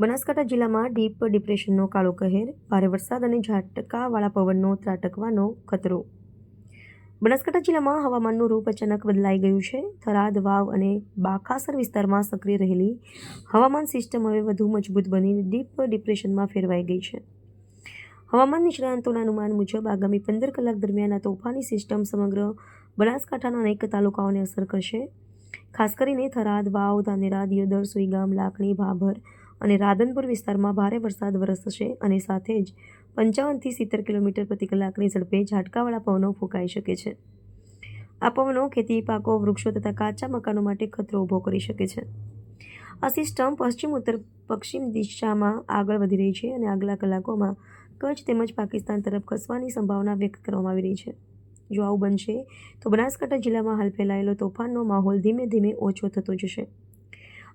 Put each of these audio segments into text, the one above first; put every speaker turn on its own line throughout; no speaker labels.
બનાસકાંઠા જિલ્લામાં ડીપ ડિપ્રેશનનો કાળો કહેર, ભારે વરસાદ અને ઝાટકાવાળા પવનનો ત્રાટકવાનો ખતરો. બનાસકાંઠા જિલ્લામાં હવામાનનું રૂપ અચાનક બદલાઈ ગયું છે. થરાદ, વાવ અને બાકાસર વિસ્તારમાં સક્રિય રહેલી હવામાન સિસ્ટમ હવે વધુ મજબૂત બની ડીપ ડિપ્રેશનમાં ફેરવાઈ ગઈ છે. હવામાન નિષ્ણાંતોના અનુમાન મુજબ આગામી પંદર કલાક દરમિયાન આ તોફાની સિસ્ટમ સમગ્ર બનાસકાંઠાના અનેક તાલુકાઓને અસર કરશે. ખાસ કરીને થરાદ, વાવ, ધાનેરા, દિયોદર, સુઈગામ, લાખણી, ભાભર અને રાધનપુર વિસ્તારમાં ભારે વરસાદ વરસશે અને સાથે જ પંચાવનથી સિત્તેર કિલોમીટર પ્રતિ કલાકની ઝડપે ઝાટકાવાળા પવનો ફૂંકાઈ શકે છે. આ પવનો ખેતી, પાકો, વૃક્ષો તથા કાચા મકાનો માટે ખતરો ઊભો કરી શકે છે. આ સિસ્ટમ પશ્ચિમ, ઉત્તર, પશ્ચિમ દિશામાં આગળ વધી રહી છે અને આગલા કલાકોમાં કચ્છ તેમજ પાકિસ્તાન તરફ ખસવાની સંભાવના વ્યક્ત કરવામાં આવી રહી છે. જો આવું બનશે, તો બનાસકાંઠા જિલ્લામાં હાલ ફેલાયેલો તોફાનનો માહોલ ધીમે ધીમે ઓછો થતો જશે.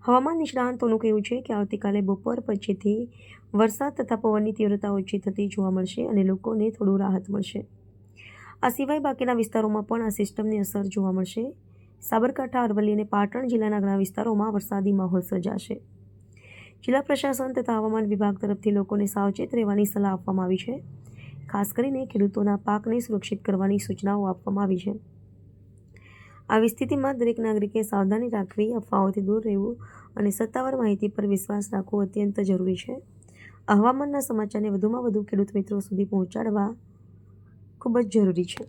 હવામાન નિષ્ણાંતોનું કહેવું છે કે આવતીકાલે બપોર પછીથી વરસાદ તથા પવનની તીવ્રતા ઓછી થતી જોવા મળશે અને લોકોને થોડું રાહત મળશે. આ સિવાય બાકીના વિસ્તારોમાં પણ આ સિસ્ટમની અસર જોવા મળશે. સાબરકાંઠા, અરવલ્લી અને પાટણ જિલ્લાના ઘણા વિસ્તારોમાં વરસાદી માહોલ સર્જાશે. જિલ્લા પ્રશાસન તથા હવામાન વિભાગ તરફથી લોકોને સાવચેત રહેવાની સલાહ આપવામાં આવી છે. ખાસ કરીને ખેડૂતોના પાકને સુરક્ષિત કરવાની સૂચનાઓ આપવામાં આવી છે. આવી સ્થિતિમાં દરેક નાગરિકે સાવધાની રાખવી, અફવાઓથી દૂર રહેવું અને સત્તાવાર માહિતી પર વિશ્વાસ રાખવો અત્યંત જરૂરી છે. હવામાનના સમાચારને વધુમાં વધુ ખેડૂત મિત્રો સુધી પહોંચાડવા ખૂબ જ જરૂરી છે.